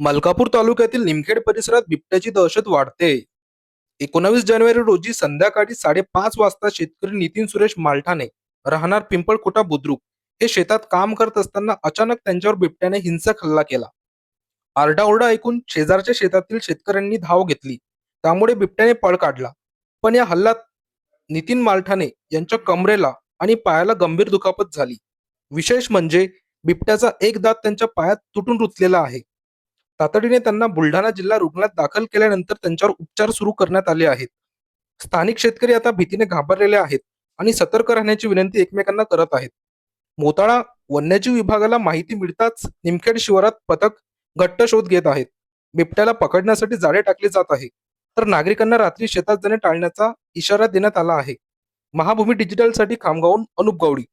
मलकापूर तालुक्यातील निमखेड परिसरात बिबट्याची दहशत वाढते. एकोणावीस जानेवारी रोजी संध्याकाळी साडेपाच वाजता शेतकरी नितीन सुरेश मालठाणे राहणार पिंपळकोटा बुद्रुक हे शेतात काम करत असताना अचानक त्यांच्यावर बिबट्याने हिंसक हल्ला केला. आरडाओरडा ऐकून शेजारच्या शेतातील शेतकऱ्यांनी धाव घेतली. त्यामुळे बिबट्याने पळ काढला. पण या हल्ल्यात नितीन मालठाणे यांच्या कमरेला आणि पायाला गंभीर दुखापत झाली. विशेष म्हणजे बिबट्याचा एक दात त्यांच्या पायात तुटून रुतलेला आहे. तातडीने त्यांना बुलढाणा जिल्हा रुग्णालयात दाखल केल्यानंतर त्यांच्यावर उपचार सुरू करण्यात आले आहेत. स्थानिक शेतकरी आता भीतीने घाबरलेले आहेत आणि सतर्क राहण्याची विनंती एकमेकांना करत आहेत. मोताळा वन्यजीव विभागाला माहिती मिळताच निमखेड शिवारात पथक घट्ट शोध घेत आहेत. बिबट्याला पकडण्यासाठी जाळे टाकले जात आहे. तर नागरिकांना रात्री शेतात जाणे टाळण्याचा इशारा देण्यात आला आहे. महाभूमी डिजिटलसाठी खामगावून अनुप गवडी